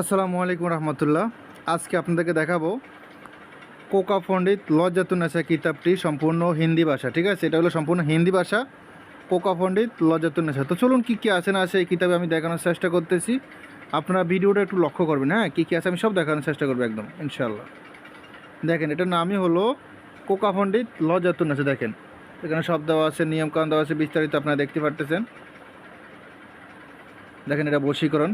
আসসালামু আলাইকুম রহমতুল্লাহ। আজকে আপনাদেরকে দেখাবো কোকা পণ্ডিত লজ্জাতুন্নেসা কিতাবটি সম্পূর্ণ হিন্দি ভাষা, ঠিক আছে? এটা হলো সম্পূর্ণ হিন্দি ভাষা, কোকা পণ্ডিত লজ্জাতুন্নেসা তো চলুন কী কী আছে না আছে এই কিতাবে আমি দেখানোর চেষ্টা করতেছি। আপনারা ভিডিওটা একটু লক্ষ্য করবেন হ্যাঁ? কী কী আছে আমি সব দেখানোর চেষ্টা করব একদম ইনশাল্লাহ দেখেন, এটার নামই হলো কোকা পণ্ডিত লজ্জাতুন্নেসা দেখেন, এখানে সব দেওয়া আছে, নিয়মকানুন দেওয়া আছে, বিস্তারিত আপনারা দেখতে পারতেছেন। দেখেন, এটা বশীকরণ।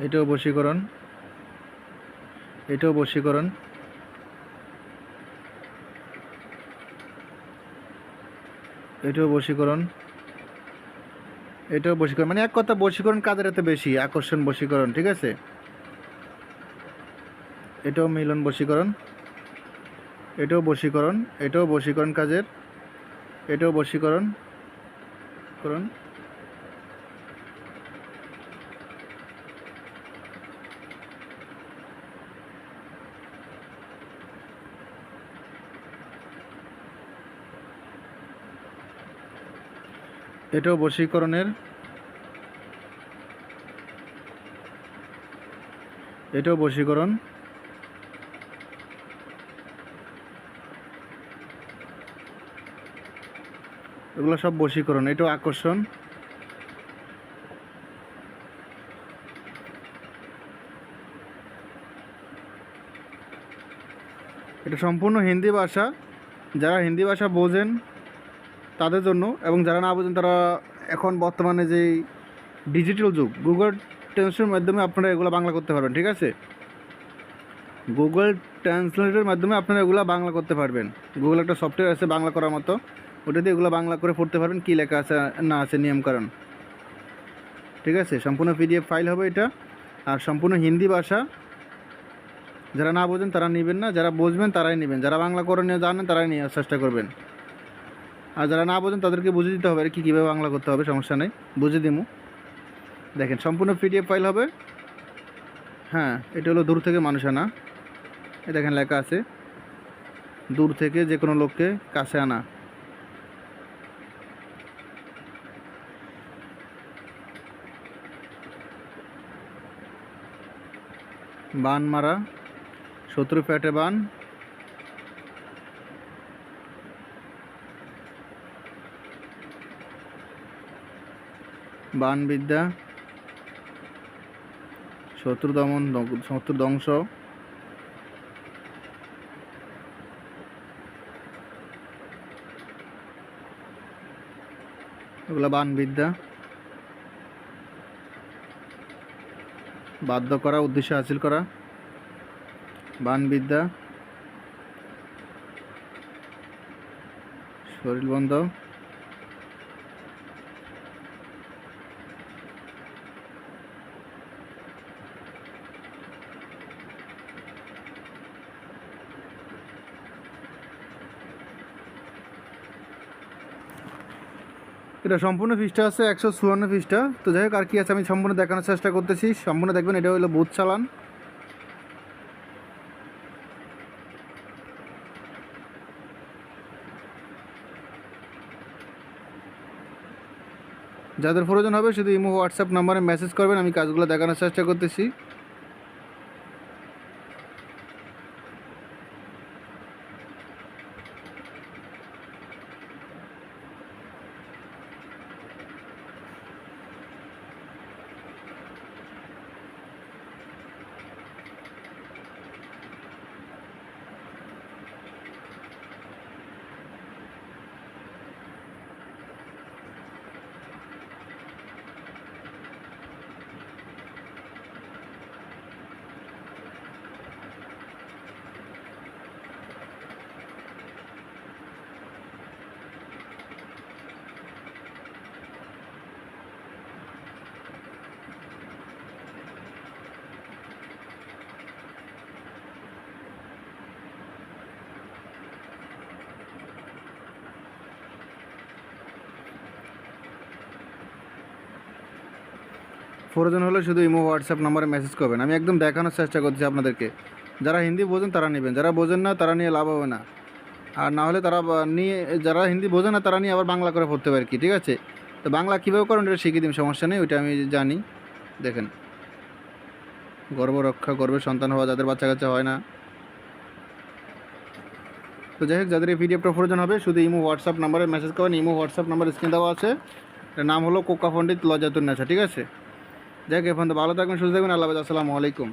এটাও বশীকরণ। এটাও বশীকরণ। এটাও বশীকরণ। এটাও বশীকরণ। মানে এক কথা বশীকরণ কাদের এত বেশি? আকর্ষণ বশীকরণ, ঠিক আছে? এটাও মিলন বশীকরণ। এটাও বশীকরণ। এটাও বশীকরণ কাজের। এটাও বশীকরণ। করণ এটাও বশীকরণের। এটাও বশীকরণ। এগুলো সব বশীকরণ, এটাও আকর্ষণ। এটা সম্পূর্ণ হিন্দি ভাষা। যারা হিন্দি ভাষা বোঝেন তাদের জন্য এবং যারা না বোঝেন তারা এখন বর্তমানে যে ডিজিটাল যুগ গুগল ট্রান্সলেটের মাধ্যমে আপনারা এগুলো বাংলা করতে পারবেন, ঠিক আছে? গুগল ট্রান্সলেটের মাধ্যমে আপনারা এগুলো বাংলা করতে পারবেন। গুগল একটা সফটওয়্যার আছে বাংলা করার মতো। ওটা দিয়ে এগুলো বাংলা করে পড়তে পারবেন, কী লেখা আছে, না আছে, নিয়মকানুন। ঠিক আছে? সম্পূর্ণ পিডিএফ ফাইল হবে এটা। আর সম্পূর্ণ হিন্দি ভাষা, যারা না বোঝেন তারা নেবেন না, যারা বুঝবেন তারাই নেবেন। যারা বাংলা করে নিয়ে জানেন তারাই নেওয়ার চেষ্টা করবেন। আর যারা না বোঝেন তাদেরকে বুঝে দিতে হবে আর কি কীভাবে বাংলা করতে হবে, সমস্যা নেই। বুঝে দিমু। দেখেন, সম্পূর্ণ পিডিএফ ফাইল হবে। হ্যাঁ এটা হলো দূর থেকে মানুষ আনা। এ দেখেন, লেখা আছে, দূর থেকে যে কোনো লোককে কাছে আনা। বান মারা, শত্রু পেটে বান বানবিদ্যা শত্রু দমন শত্রু ধ্বংস এগুলো বানবিদ্যা। বাধ্য করা, উদ্দেশ্য হাসিল করা। বানবিদ্যা। শরীর বন্ধ। এটা সম্পূর্ণ ফিসটা আছে, একশো চুয়ান্ন ফিসটা তো যাই হোক, আর কি আছে আমি সম্পূর্ণ দেখানোর চেষ্টা করতেছি। সম্পূর্ণ দেখবেন, এটা হলো বুথ চালান। যাদের প্রয়োজন হবে, শুধু ইমো, হোয়াটসঅ্যাপ নাম্বারে মেসেজ করবেন, আমি কাজগুলো দেখানোর চেষ্টা করতেছি। প্রয়োজন হলে শুধু ইমো, হোয়াটসঅ্যাপ নাম্বারে মেসেজ করবেন। আমি একদম দেখানোর চেষ্টা করছি আপনাদেরকে। যারা হিন্দি বোঝেন, তারা নেবেন। যারা বোঝেন না, তারা নিয়ে লাভ হবে না। আর না হলে তারা নিয়ে, যারা হিন্দি বোঝে না, তারা নিয়ে আবার বাংলা করে পড়তে পারে কি, ঠিক আছে? তো বাংলা কীভাবে করেন, এটা শিখিয়ে দিন, সমস্যা নেই, ওইটা আমি জানি। দেখেন। গর্ব রক্ষা গর্বের সন্তান হওয়া, যাদের বাচ্চা কাচ্চা হয় না। তো যাই হোক, যাদের এই পিডিএফটা প্রয়োজন হবে, শুধু ইমো, হোয়াটসঅ্যাপ নাম্বারে মেসেজ করেন ইমো, হোয়াটসঅ্যাপ নাম্বার স্ক্রিন দেওয়া আছে। নাম হলো কোকা পণ্ডিত লজাতুন নেশা ঠিক আছে? হোক এখন তো ভালো থাকবেন সুস্থ থাকবেন আল্লাহ আসসালামু আলাইকুম।